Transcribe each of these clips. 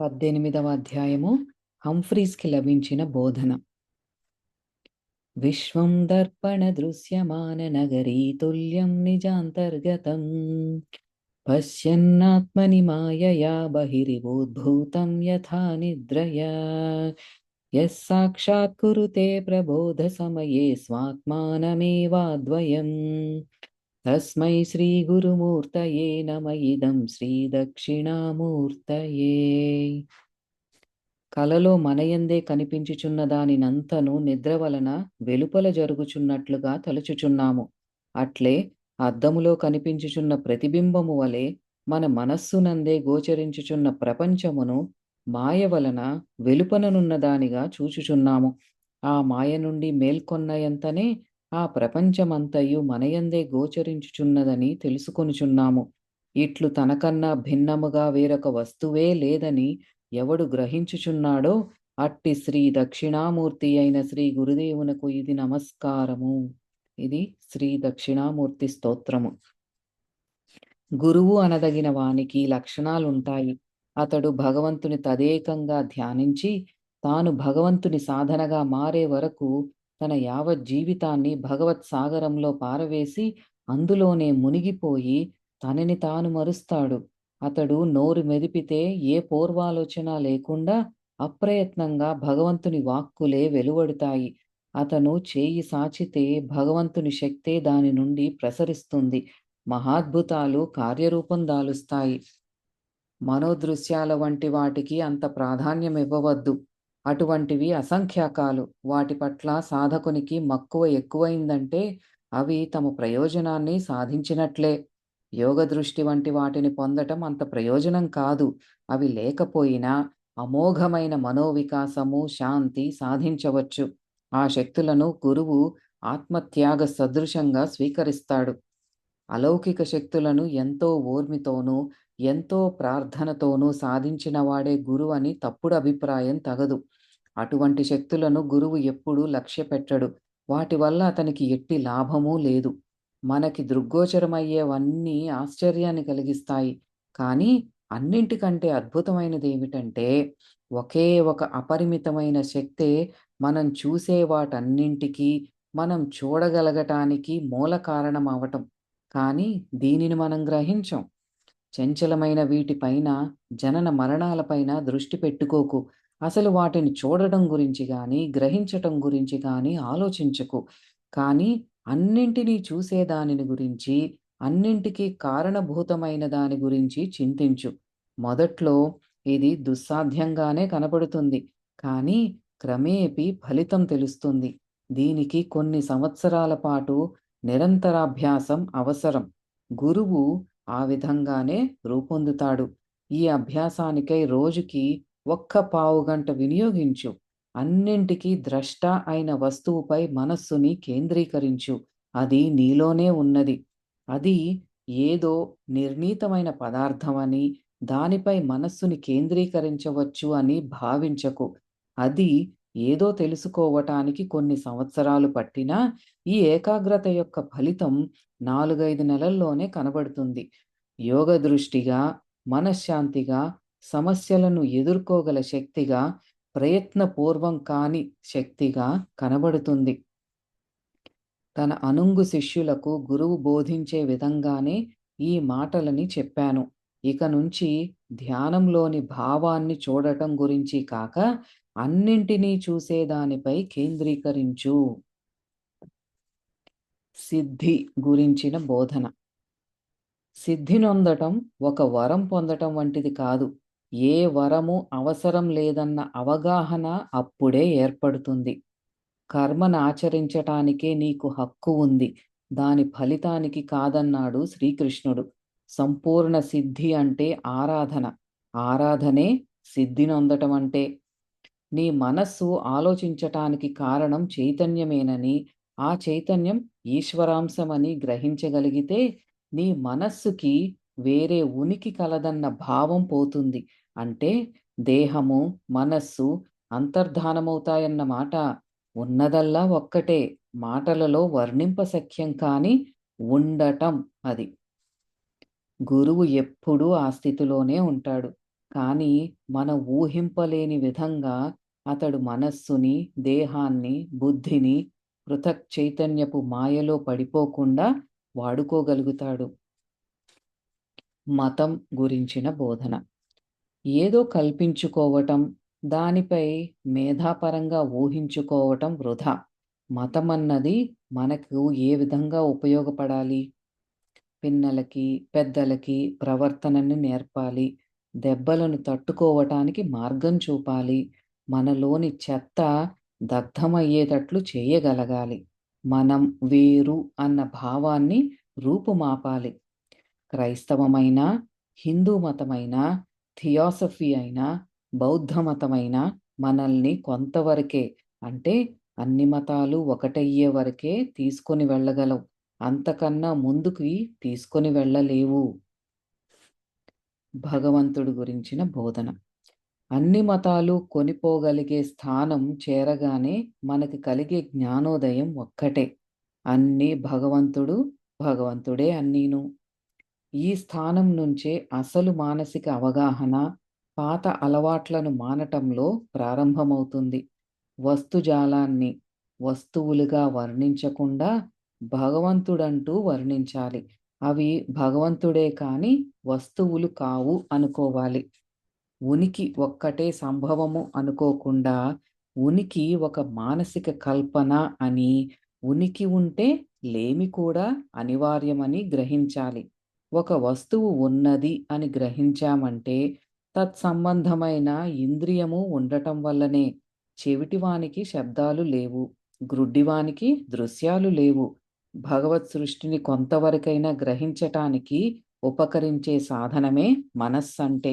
పద్దెనిమిదవ అధ్యాయము హంఫ్రీస్కి లభించిన బోధన. విశ్వం దర్పణ దృశ్యమాన నగరీ తుల్యం నిజాంతర్గతం. పశ్యన్నాత్మని మాయయా బహిరివోద్భూతం యథా నిద్రయా. యస్సాక్షాత్కురుతే ప్రబోధ సమయే స్వాత్మానమేవాద్వయం. తస్మై శ్రీగురుమూర్తయే నమ. ఇదం శ్రీదక్షిణామూర్తయే కలలో మనయందే కనిపించుచున్న దానినంతను నిద్ర వలన వెలుపల జరుగుచున్నట్లుగా తలుచుచున్నాము. అట్లే అద్దములో కనిపించుచున్న ప్రతిబింబము వలె మన మనస్సునందే గోచరించుచున్న ప్రపంచమును మాయ వలన వెలుపననున్న దానిగా చూచుచున్నాము. ఆ మాయ నుండి మేల్కొన్నయంతనే ఆ ప్రపంచమంతయు మనయందే గోచరించుచున్నదని తెలుసుకొనుచున్నాము. ఇట్లు తనకన్నా భిన్నముగా వేరొక వస్తువే లేదని ఎవడు గ్రహించుచున్నాడో అట్టి శ్రీ దక్షిణామూర్తి అయిన శ్రీ గురుదేవునకు ఇది నమస్కారము. ఇది శ్రీ దక్షిణామూర్తి స్తోత్రము. గురువు అనదగిన వానికి లక్షణాలుంటాయి. అతడు భగవంతుని తదేకంగా ధ్యానించి తాను భగవంతుని సాధనగా మారే వరకు తన యావత్ జీవితాన్ని భగవత్ సాగరంలో పారవేసి అందులోనే మునిగిపోయి తనని తాను మరుస్తాడు. అతడు నోరు మెదిపితే ఏ పూర్వాలోచన లేకుండా అప్రయత్నంగా భగవంతుని వాక్కులే వెలువడుతాయి. అతను చేయి సాచితే భగవంతుని శక్తే దాని నుండి ప్రసరిస్తుంది. మహాద్భుతాలు కార్యరూపం దాలుస్తాయి. మనోదృశ్యాల వంటి వాటికి అంత ప్రాధాన్యం ఇవ్వవద్దు అటువంటివి అసంఖ్యాకాలు. వాటి పట్ల సాధకునికి మక్కువ ఎక్కువైందంటే అవి తమ ప్రయోజనాన్ని సాధించినట్లే. యోగ దృష్టి వంటి వాటిని పొందటం అంత ప్రయోజనం కాదు. అవి లేకపోయినా అమోఘమైన మనోవికాసము శాంతి సాధించవచ్చు. ఆ శక్తులను గురువు ఆత్మత్యాగ సదృశంగా స్వీకరిస్తాడు. అలౌకిక శక్తులను ఎంతో ఓర్మితోనూ ఎంతో ప్రార్థనతోనూ సాధించిన వాడే గురువు అని తప్పుడు అభిప్రాయం తగదు. అటువంటి శక్తులను గురువు ఎప్పుడూ లక్ష్య పెట్టడు. వాటి వల్ల అతనికి ఎట్టి లాభమూ లేదు. మనకి దృగ్గోచరమయ్యేవన్నీ ఆశ్చర్యాన్ని కలిగిస్తాయి. కానీ అన్నింటికంటే అద్భుతమైనది ఏమిటంటే ఒకే ఒక అపరిమితమైన శక్తే మనం చూసే వాటన్నింటికీ మనం చూడగలగటానికి మూల కారణం అవటం. కానీ దీనిని మనం గ్రహించం. చంచలమైన వీటిపైన జనన మరణాలపైన దృష్టి పెట్టుకోకు. అసలు వాటిని చూడడం గురించి కానీ గ్రహించటం గురించి కానీ ఆలోచించకు. కానీ అన్నింటినీ చూసే దానిని గురించి అన్నింటికీ కారణభూతమైన దాని గురించి చింతించు. మొదట్లో ఇది దుస్సాధ్యంగానే కనపడుతుంది. కానీ క్రమేపీ ఫలితం తెలుస్తుంది. దీనికి కొన్ని సంవత్సరాల పాటు నిరంతరాభ్యాసం అవసరం. గురువు ఆ విధంగానే రూపొందుతాడు. ఈ అభ్యాసానికై రోజుకి ఒక్క పావు గంట వినియోగించు. అన్నింటికీ ద్రష్ట అయిన వస్తువుపై మనస్సుని కేంద్రీకరించు. అది నీలోనే ఉన్నది. అది ఏదో నిర్ణీతమైన పదార్థమని దానిపై మనస్సుని కేంద్రీకరించవచ్చు అని భావించకు. అది ఏదో తెలుసుకోవటానికి కొన్ని సంవత్సరాలు పట్టినా ఈ ఏకాగ్రత యొక్క ఫలితం నాలుగైదు నెలల్లోనే కనబడుతుంది. యోగ దృష్టిగా మనశ్శాంతిగా సమస్యలను ఎదుర్కోగల శక్తిగా ప్రయత్నపూర్వం కాని శక్తిగా కనబడుతుంది. తన అనుంగు శిష్యులకు గురువు బోధించే విధంగానే ఈ మాటలని చెప్పాను. ఇక నుంచి ధ్యానంలోని భావాన్ని చూడటం గురించి కాక అన్నింటినీ చూసేదానిపై కేంద్రీకరించు. సిద్ధి గురించిన బోధన. సిద్ధి నొందటం ఒక వరం పొందటం వంటిది కాదు. ఏ వరము అవసరం లేదన్న అవగాహన అప్పుడే ఏర్పడుతుంది. కర్మను ఆచరించటానికే నీకు హక్కు ఉంది. దాని ఫలితానికి కాదన్నాడు శ్రీకృష్ణుడు. సంపూర్ణ సిద్ధి అంటే ఆరాధన. ఆరాధనే సిద్ధి నొందటం అంటే నీ మనస్సు ఆలోచించటానికి కారణం చైతన్యమేనని ఆ చైతన్యం ఈశ్వరాంశమని గ్రహించగలిగితే నీ మనస్సుకి వేరే ఉనికి కలదన్న భావం పోతుంది. అంటే దేహము మనస్సు అంతర్ధానమవుతాయన్న మాట ఉన్నదల్లా ఒక్కటే మాటలలో వర్ణింపశక్యం కాని ఉండటం అది. గురువు ఎప్పుడూ ఆ స్థితిలోనే ఉంటాడు. కానీ మన ఊహింపలేని విధంగా అతడు మనస్సుని, దేహాన్ని, బుద్ధిని పృథక్ చైతన్యపు మాయలో పడిపోకుండా వాడుకోగలుగుతాడు. మతం గురించిన బోధన. ఏదో కల్పించుకోవటం, దానిపై మేధాపరంగా ఊహించుకోవటం వృధా. అన్నది మనకు ఏ విధంగా ఉపయోగపడాలి? పిన్నలకి, పెద్దలకి ప్రవర్తనని నేర్పాలి. దెబ్బలను తట్టుకోవటానికి మార్గం చూపాలి. మనలోని చెత్త దగ్ధమయ్యేటట్లు చేయగలగాలి. మనం వేరు అన్న భావాన్ని రూపుమాపాలి. క్రైస్తవమైనా, హిందూ మతమైనా, థియాసఫీ అయినా, బౌద్ధ మతమైనా మనల్ని కొంతవరకే అంటే అన్ని మతాలు ఒకటయ్యే వరకే తీసుకొని వెళ్ళగలవు. అంతకన్నా ముందుకి తీసుకొని వెళ్ళలేవు. భగవంతుడు గురించిన బోధన. అన్ని మతాలు కొనిపోగలిగే స్థానం చేరగానే మనకి కలిగే జ్ఞానోదయం ఒక్కటే. అన్నీ భగవంతుడు, భగవంతుడే అన్నీను. ఈ స్థానం నుంచే అసలు మానసిక అవగాహన, పాత అలవాట్లను మానటంలో ప్రారంభమవుతుంది. వస్తుజాలాన్ని వస్తువులుగా వర్ణించకుండా భగవంతుడంటూ వర్ణించాలి. అవి భగవంతుడే కాని వస్తువులు కావు అనుకోవాలి. ఉనికి ఒక్కటే సంభవము అనుకోకుండా ఉనికి ఒక మానసిక కల్పన అని, ఉనికి ఉంటే లేమి కూడా అనివార్యమని గ్రహించాలి. ఒక వస్తువు ఉన్నది అని గ్రహించామంటే తత్సంబంధమైన ఇంద్రియము ఉండటం వల్లనే. చెవిటివానికి శబ్దాలు లేవు. గ్రుడ్డివానికి దృశ్యాలు లేవు. భగవత్ సృష్టిని కొంతవరకైనా గ్రహించటానికి ఉపకరించే సాధనమే మనస్సంటే.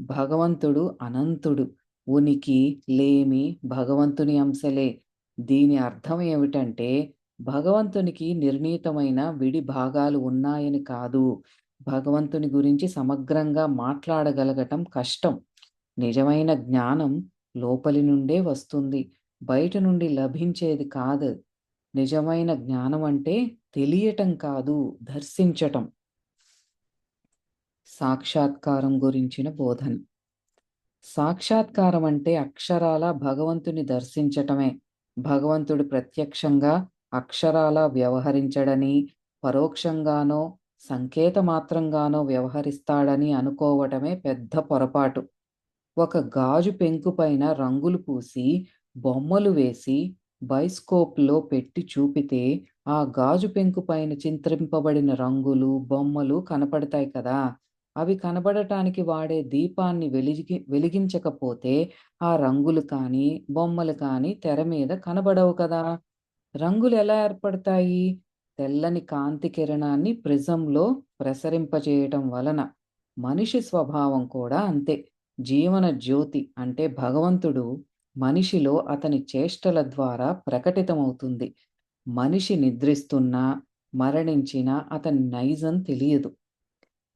భగవంతుడు అనంతుడు. ఉనికి, లేమి భగవంతుని అంశలే. దీని అర్థం ఏమిటంటే భగవంతునికి నిర్ణీతమైన విడి భాగాలు ఉన్నాయని కాదు. భగవంతుని గురించి సమగ్రంగా మాట్లాడగలగటం కష్టం. నిజమైన జ్ఞానం లోపలి నుండే వస్తుంది. బయట నుండి లభించేది కాదు. నిజమైన జ్ఞానం అంటే తెలియటం కాదు దర్శించటం. సాక్షాత్కారం గురించిన బోధన. సాక్షాత్కారం అంటే అక్షరాల భగవంతుని దర్శించటమే. భగవంతుడు ప్రత్యక్షంగా అక్షరాలా వ్యవహరించడని, పరోక్షంగానో, సంకేతమాత్రంగానో వ్యవహరిస్తాడని అనుకోవటమే పెద్ద పొరపాటు. ఒక గాజు పెంకుపైన రంగులు పూసి, బొమ్మలు వేసి, బైస్కోప్‌లో పెట్టి చూపితే ఆ గాజు పెంకుపైన చింత్రింపబడిన రంగులు, బొమ్మలు కనపడతాయి కదా! అవి కనబడటానికి వాడే దీపాన్ని వెలిగి వెలిగించకపోతే ఆ రంగులు కానీ, బొమ్మలు కానీ తెర మీద కనబడవు కదా! రంగులు ఎలా ఏర్పడతాయి? తెల్లని కాంతి కిరణాన్ని ప్రిజంలో ప్రసరింపజేయటం వలన. మనిషి స్వభావం కూడా అంతే. జీవన జ్యోతి అంటే భగవంతుడు మనిషిలో అతని చేష్టల ద్వారా ప్రకటితమవుతుంది. మనిషి నిద్రిస్తున్నా, మరణించినా అతని నైజం తెలియదు.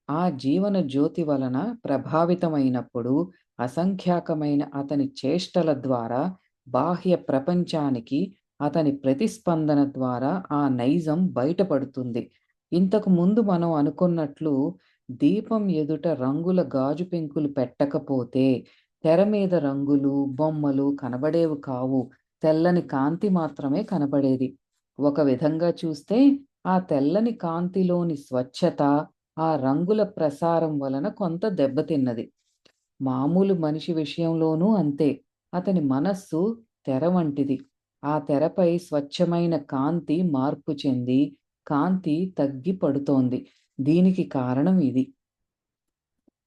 ఆ జీవన జ్యోతి వలన ప్రభావితమైనప్పుడు అసంఖ్యాకమైన అతని చేష్టల ద్వారా బాహ్య ప్రపంచానికి అతని ప్రతిస్పందన ద్వారా ఆ నైజం బయటపడుతుంది. ఇంతకు ముందు మనం అనుకున్నట్లు దీపం ఎదుట రంగుల గాజు పెంకులు పెట్టకపోతే తెర మీద రంగులు, బొమ్మలు కనబడేవి కావు. తెల్లని కాంతి మాత్రమే కనబడేది. ఒక విధంగా చూస్తే ఆ తెల్లని కాంతిలోని స్వచ్ఛత ఆ రంగుల ప్రసారం వలన కొంత దెబ్బతిన్నది. మామూలు మనిషి విషయంలోనూ అంతే. అతని మనస్సు తెర వంటిది. ఆ తెరపై స్వచ్ఛమైన కాంతి మార్పు చెంది, కాంతి తగ్గి పడుతోంది. దీనికి కారణం ఇది.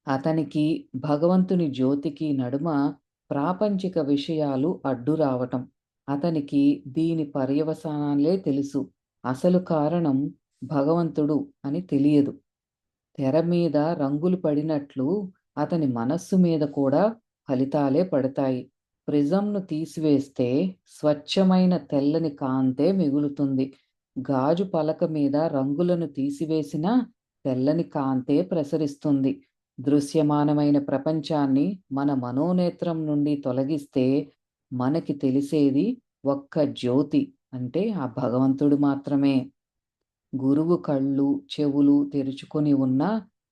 అతనికి, భగవంతుని జ్యోతికి నడుమ ప్రాపంచిక విషయాలు అడ్డు రావటం. అతనికి దీని పర్యవసానాలే తెలుసు. అసలు కారణం భగవంతుడు అని తెలియదు. తెర మీద రంగులు పడినట్లు అతని మనస్సు మీద కూడా ఫలితాలే పడతాయి. ప్రిజంను తీసివేస్తే స్వచ్ఛమైన తెల్లని కాంతే మిగులుతుంది. గాజు పలక మీద రంగులను తీసివేసిన తెల్లని కాంతే ప్రసరిస్తుంది. దృశ్యమానమైన ప్రపంచాన్ని మన మనోనేత్రం నుండి తొలగిస్తే మనకి తెలిసేది ఒక్క జ్యోతి అంటే ఆ భగవంతుడు మాత్రమే. గురువు కళ్ళు, చెవులు తెరుచుకొని ఉన్నా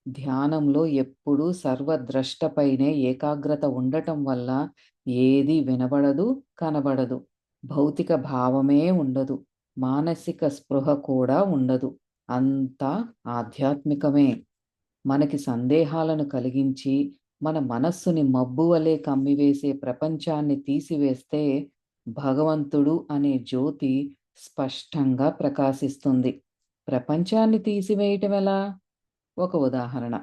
ధ్యానంలో ఎప్పుడూ సర్వద్రష్టపైనే ఏకాగ్రత ఉండటం వల్ల ఏది వినబడదు, కనబడదు. భౌతిక భావమే ఉండదు. మానసిక స్పృహ కూడా ఉండదు. అంతా ఆధ్యాత్మికమే. మనకి సందేహాలను కలిగించి, మన మనస్సుని మబ్బు వలె కమ్మివేసే ప్రపంచాన్ని తీసివేస్తే భగవంతుడు అనే జ్యోతి స్పష్టంగా ప్రకాశిస్తుంది. ప్రపంచాన్ని తీసివేయటం ఎలా? ఒక ఉదాహరణ.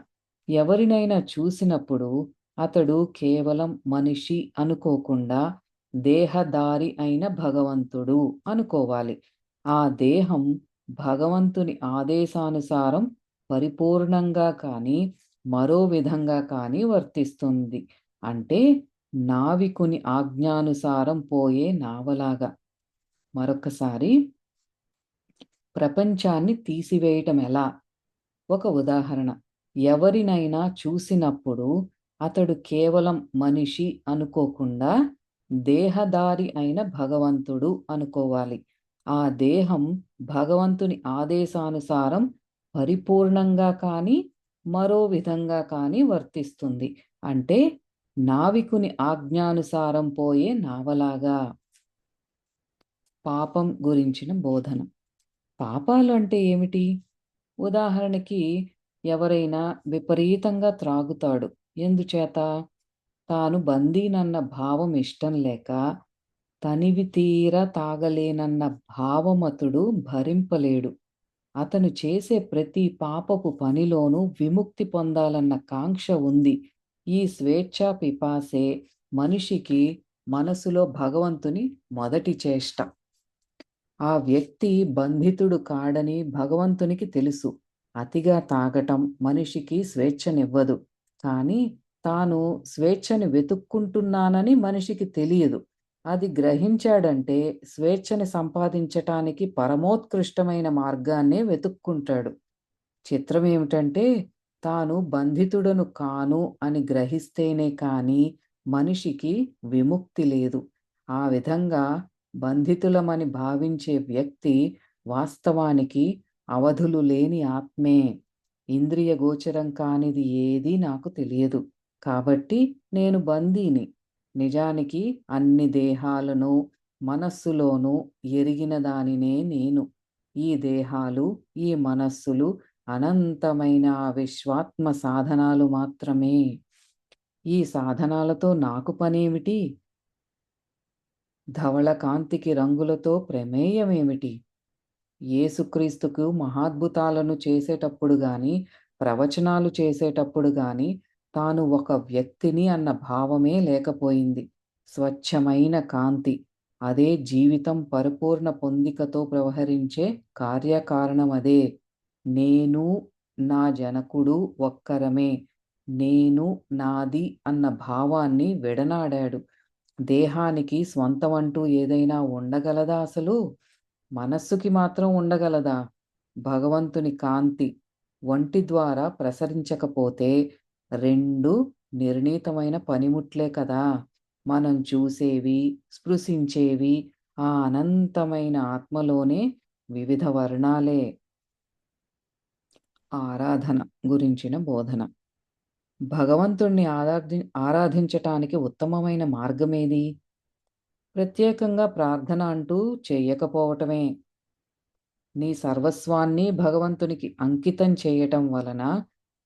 ఎవరినైనా చూసినప్పుడు అతడు కేవలం మనిషి అనుకోకుండా దేహదారి అయిన భగవంతుడు అనుకోవాలి. ఆ దేహం భగవంతుని ఆదేశానుసారం పరిపూర్ణంగా కానీ, మరో విధంగా కానీ వర్తిస్తుంది. అంటే నావికుని ఆజ్ఞానుసారం పోయే నావలాగా. మరొకసారి ప్రపంచాన్ని తీసివేయటం ఎలా? ఒక ఉదాహరణ. ఎవరినైనా చూసినప్పుడు అతడు కేవలం మనిషి అనుకోకుండా దేహదారి అయిన భగవంతుడు అనుకోవాలి. ఆ దేహం భగవంతుని ఆదేశానుసారం పరిపూర్ణంగా కానీ, మరో విధంగా కానీ వర్తిస్తుంది. అంటే నావికుని ఆజ్ఞానుసారం పోయే నావలాగా. పాపం గురించిన బోధన. పాపాలు అంటే ఏమిటి? ఉదాహరణకి ఎవరైనా విపరీతంగా త్రాగుతాడు. ఎందుచేత? తాను బందీనన్న భావం ఇష్టం లేక, తనివి తీరా తాగలేనన్న భావమతుడు భరింపలేడు. అతను చేసే ప్రతి పాపపు పనిలోనూ విముక్తి పొందాలన్న కాంక్ష ఉంది. ఈ స్వేచ్ఛా పిపాసే మనిషికి మనసులో భగవంతుని మొదటి చేష్ట. ఆ వ్యక్తి బంధితుడు కాడని భగవంతునికి తెలుసు. అతిగా తాగటం మనిషికి స్వేచ్ఛనివ్వదు. కానీ తాను స్వేచ్ఛని వెతుక్కుంటున్నానని మనిషికి తెలియదు. అది గ్రహించాడంటే స్వేచ్ఛని సంపాదించటానికి పరమోత్కృష్టమైన మార్గాన్నే వెతుక్కుంటాడు. చిత్రం ఏమిటంటే తాను బంధితుడను కాను అని గ్రహిస్తేనే కానీ మనిషికి విముక్తి లేదు. ఆ విధంగా బంధితులమని భావించే వ్యక్తి వాస్తవానికి అవధులు లేని ఆత్మే. ఇంద్రియ గోచరం కానిది ఏదీ నాకు తెలియదు. కాబట్టి నేను బందీని. నిజానికి అన్ని దేహాలను, మనస్సులోనూ ఎరిగిన దానినే నేను. ఈ దేహాలు, ఈ మనస్సులు అనంతమైన విశ్వాత్మ సాధనాలు మాత్రమే. ఈ సాధనాలతో నాకు పనేమిటి? ధవళ కాంతికి రంగులతో ప్రమేయమేమిటి? ఏసుక్రీస్తుకు మహాద్భుతాలను చేసేటప్పుడు గాని, ప్రవచనాలు చేసేటప్పుడు గాని తాను ఒక వ్యక్తిని అన్న భావమే లేకపోయింది. స్వచ్ఛమైన కాంతి. అదే జీవితం పరిపూర్ణ పొందికతో ప్రవహరించే కార్యకారణమదే. నేను, నా జనకుడు ఒక్కరమే. నేను, నాది అన్న భావాన్ని విడనాడాడు. దేహానికి స్వంతమంటూ ఏదైనా ఉండగలదా అసలు? మనస్సుకి మాత్రం ఉండగలదా? భగవంతుని కాంతి ఒంటి ద్వారా ప్రసరించకపోతే రెండు నిర్ణీతమైన పనిముట్లే కదా! మనం చూసేవి, స్పృశించేవి ఆ అనంతమైన ఆత్మలోనే వివిధ వర్ణాలే. ఆరాధన గురించిన బోధన. భగవంతుణ్ణి ఆరాధి ఆరాధించటానికి ఉత్తమమైన మార్గమేది? ప్రత్యేకంగా ప్రార్థన అంటూ చేయకపోవటమే నీ సర్వస్వాన్ని భగవంతునికి అంకితం చేయటం వలన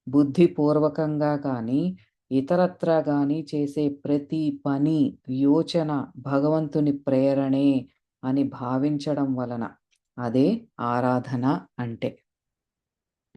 బుద్ధిపూర్వకంగా కానీ ఇతరత్రా కానీ చేసే ప్రతి పని, యోచన భగవంతుని ప్రేరణే అని భావించడం వలన. అదే ఆరాధన అంటే.